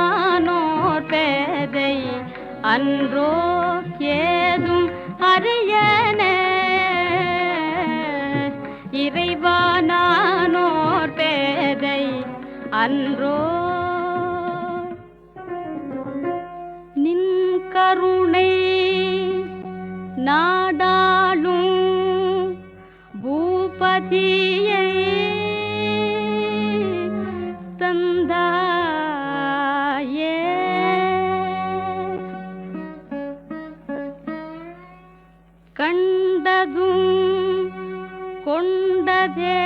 ஆனோர் பேதை அன்றோ ஏதும் அறியன. இறைவானோர் பேதை அன்றோ. நின் கருணை நாடாளும் பூபதியை பெற்றது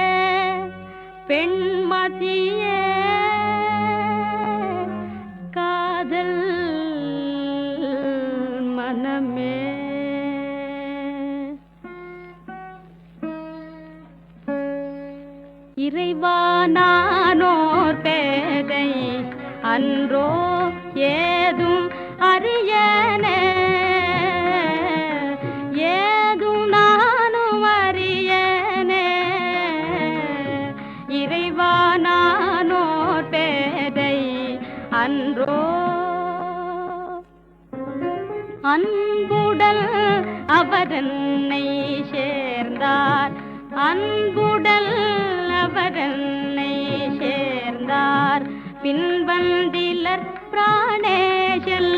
பெண்மதிய காதல் மனமே. இறைவானோர் பேதை அன்றோ ஏதும் அறியன அவரன்னை சேர்ந்தார். அன்புடல் அவரன்னை சேர்ந்தார். பின்வந்திலர் பிராணேஜல்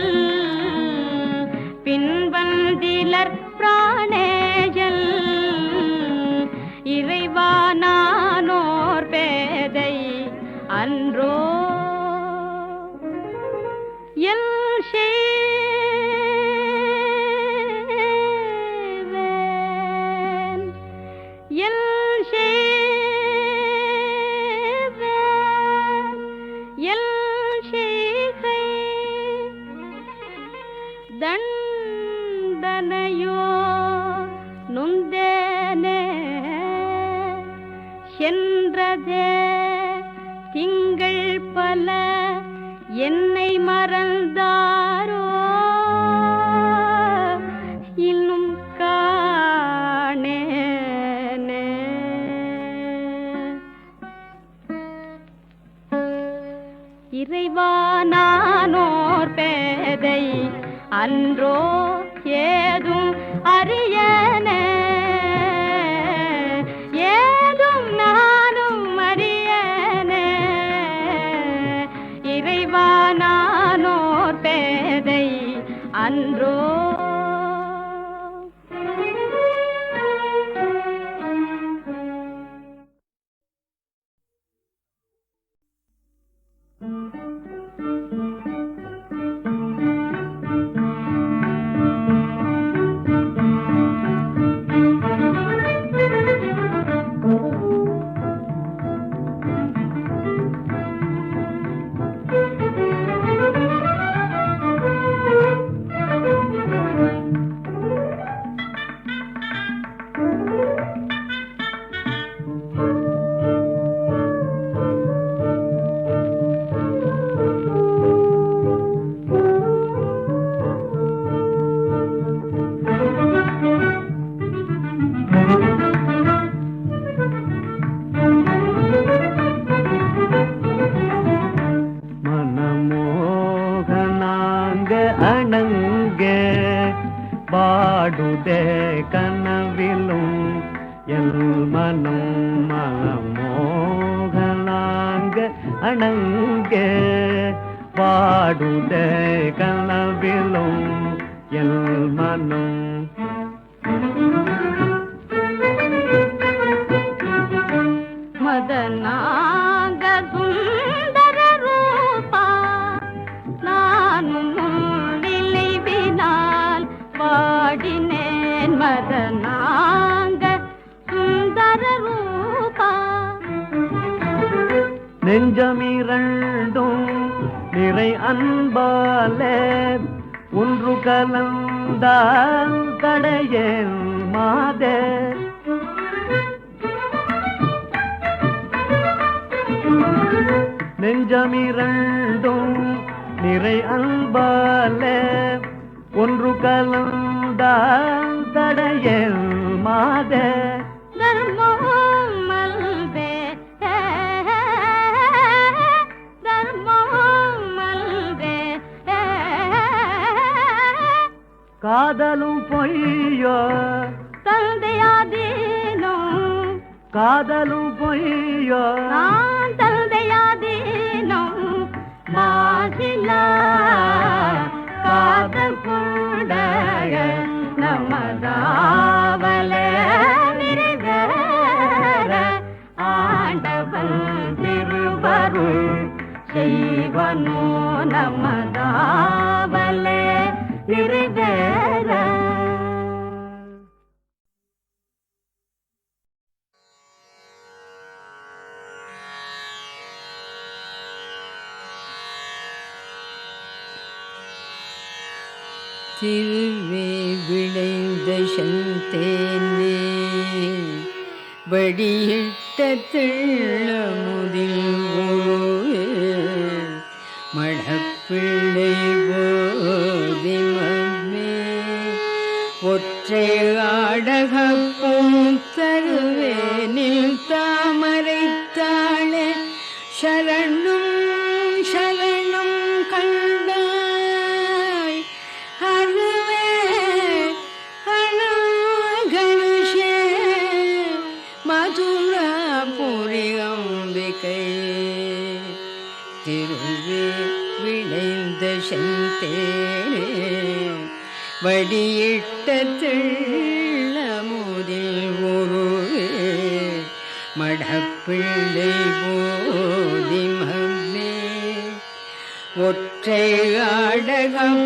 பின்வந்திலர் பிராணேஜல். இறைவானானோர் பேதை அன்றோ ஏதும் விளைவினால் பாடினேன் மதனாங்க சுந்தர ரூபா. நெஞ்சமிரண்டும் நிறை அன்பாலே ஒன்று கலந்தால் தடையேன் மாதே. நெஞ்சமிரண்டும் நிறை அன்பாலே ஒன்று கலந்தால் தடையேன் மாதே. காதலும் பொய்யோ? தந்தையாதீனோ காதலும் பொய்யோ? நான் தந்தையாதீனோ மாசிலா காதல் கொண்டக நமதாவல நிறைவேற. ஆண்டவன் திருவருள் செய்வனோ நமதாவல நிறைவேற. பிள்ளை போதிமே ஒற்றை ஆடகப்பும் தருவேனில் தாமரைத்தாளே ஆடகம்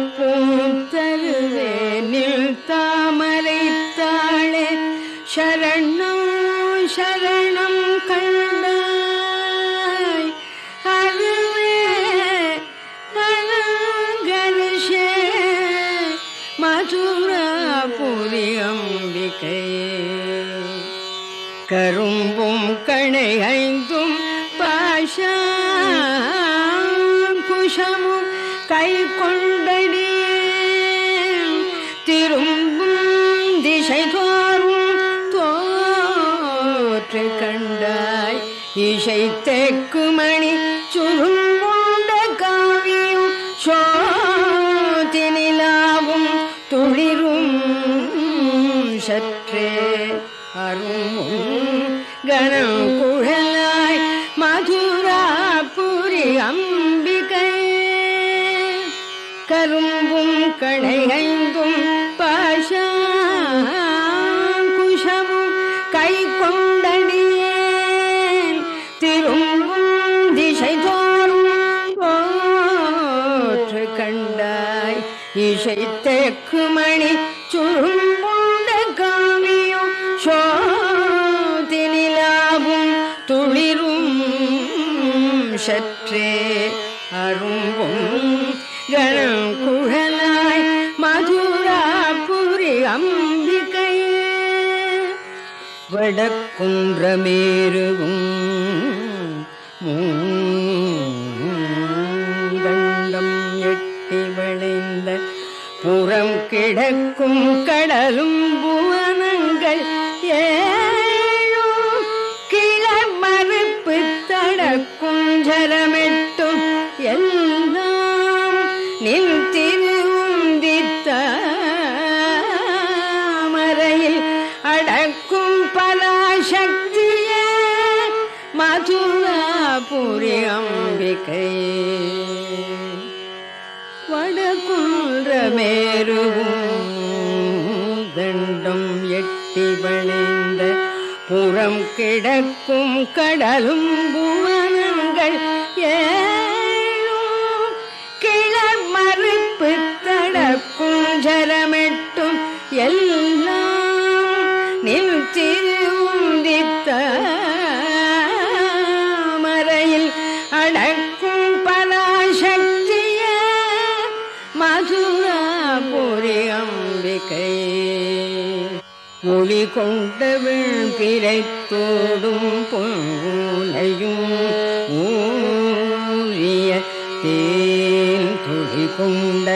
கரும்பும் கணையைந்தும் பாஷா குஷமும் கை கொண்டடியேன் திரும்பும் திசை தோறும் போற்று கண்டாய். இசை தெற்கு மணி வடக்குன்றமேருவும் மூங்கண்டம் எட்டி வளைந்த புறம் கிடக்கும் கடலும் புவனங்கள் ஏ வடகுன்றமேருவும் தண்டம் எட்டி வளைந்த புறம் கிடக்கும் கடலும் ஒளி கொண்டவள் பிறைத்தோடும் பொன்னையும் ஊழிய தேன் துளி கொண்ட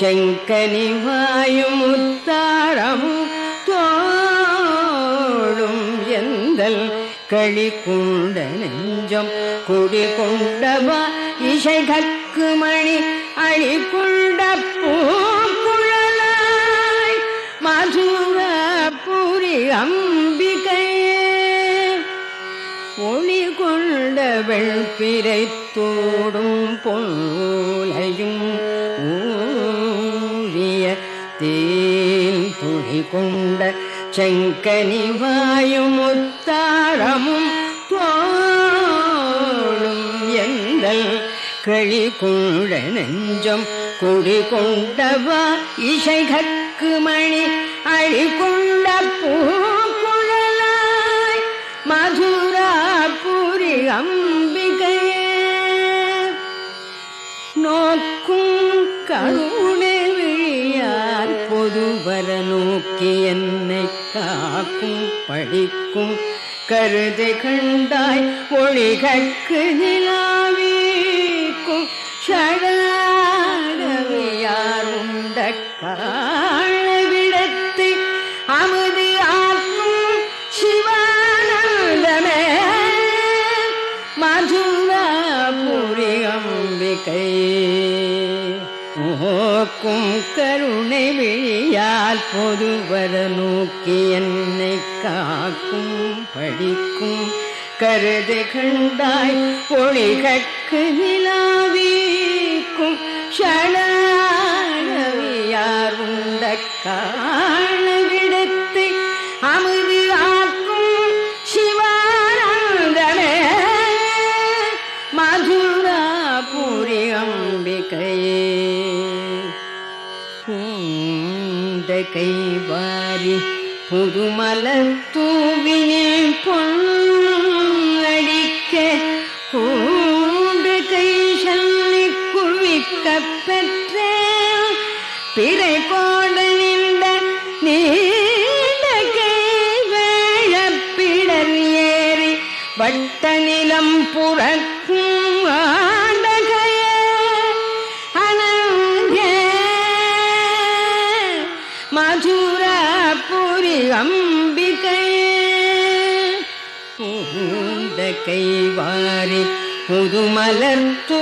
செங்கனி வாயும் முத்தாரமும் தோளும் எந்தல் களி கொண்ட நெஞ்சம் குடி கொண்டவா? இசை கற்கு மணி அழிக்குள் கொண்டவள் பிறைத்தோடும் போலையும் ஊழிய தேன் துணி கொண்ட செங்கனி வாயும் முத்தாரமும் தோழும் எங்கள் களி கொண்ட நெஞ்சம் குடி கொண்டவா இசைகற்கு மணி அழி கொண்ட பூங்குழலாய் மதுரா புரியம் விழியார் பொதுவர நோக்கி என்னை காக்கும் படிக்கும் கருதை கண்டாய் ஒளிகற்கு நிலாவீக்கும். ஷடாடவியார் ஓக்கும் கருணை விழியால் பொதுவர நோக்கி என்னை காக்கும் படிக்கும். கருது கண்டாய் ஒளிகற்கு நிலாவீக்கும். ஷடாவியார் உண்ட புதுமலர் தூவினில் பொன்னடிக்க கூண்டு கை சொல்லி குவிக்க பெற்ற பிறை போட கைவாரி புதுமலர் தூ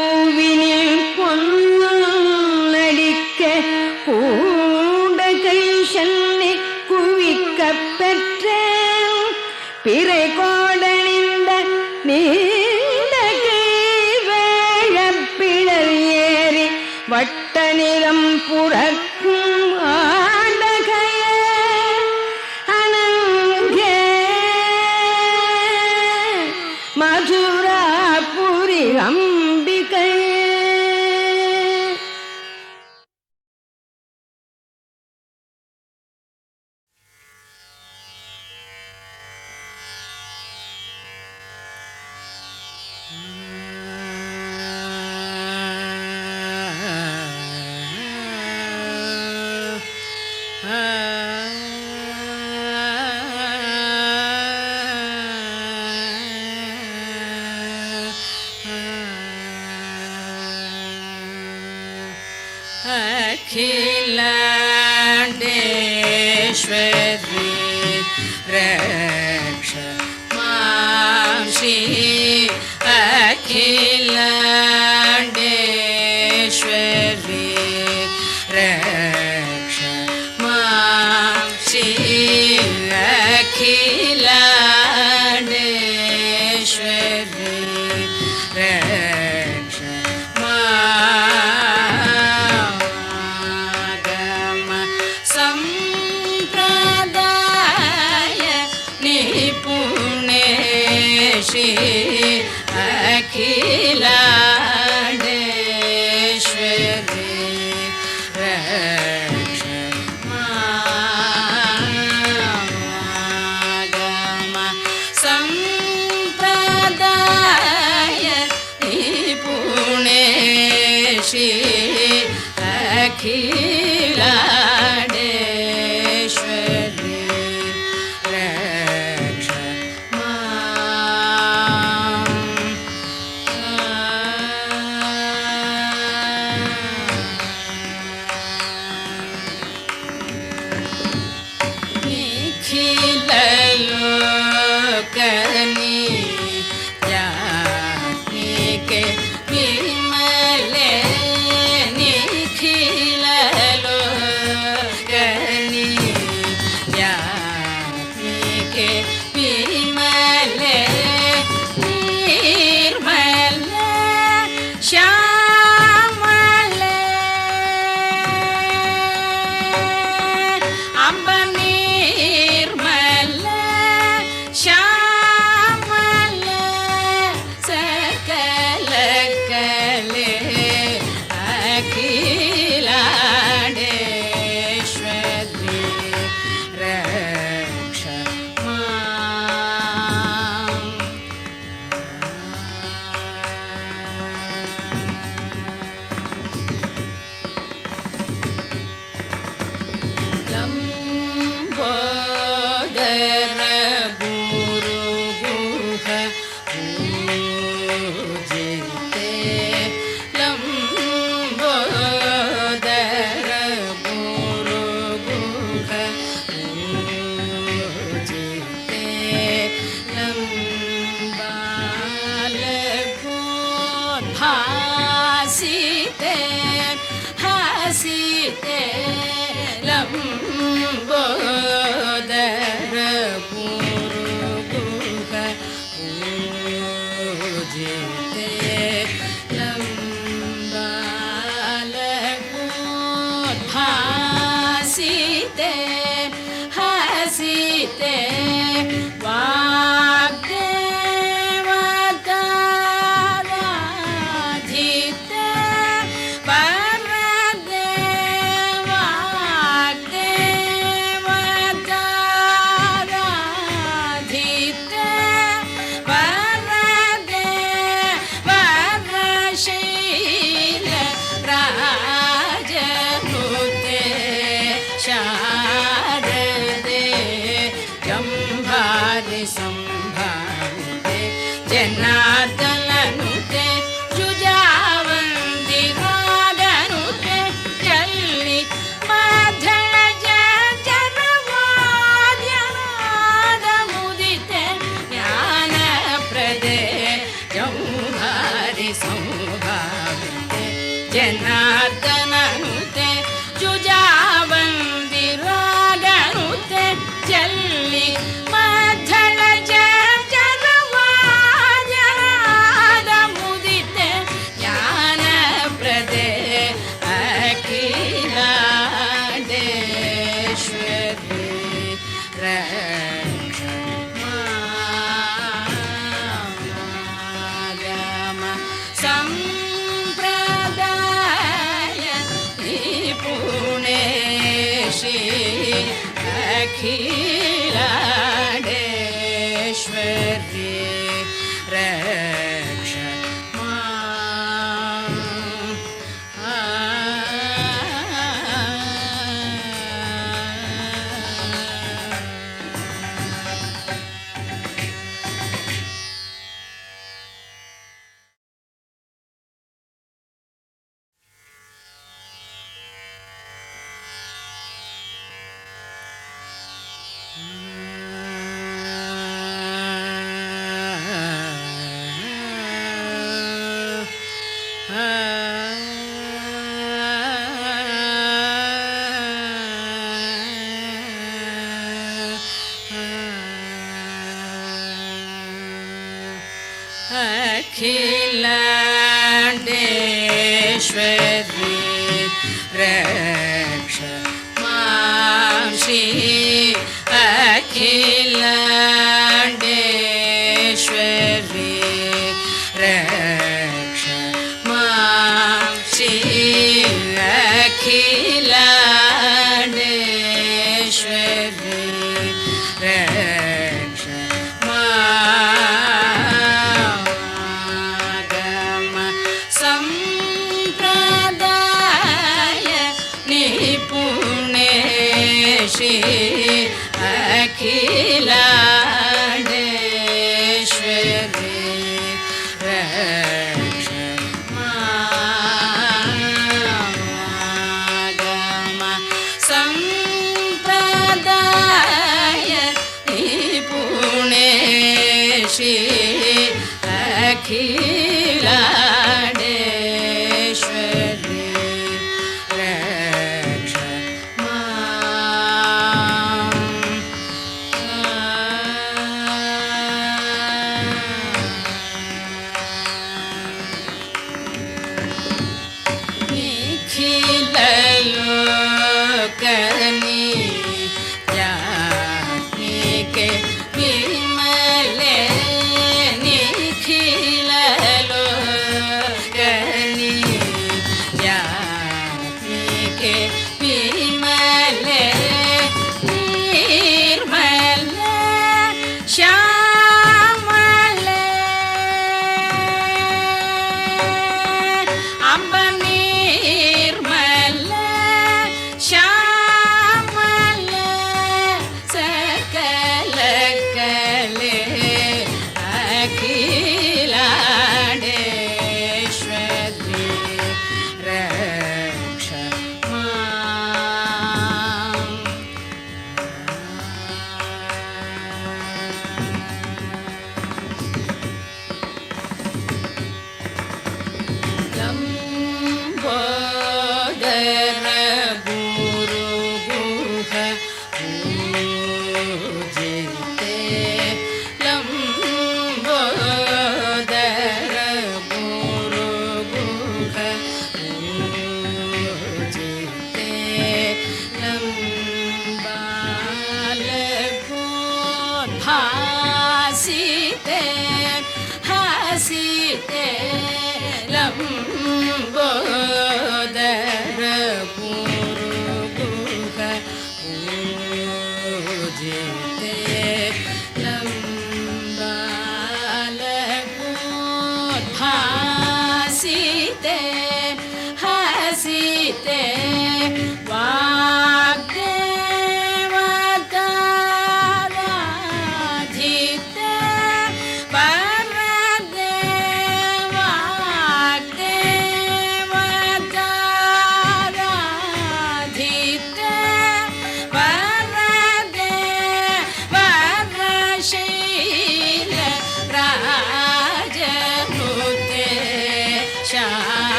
que রাখি अखिलाण्डेश्वरी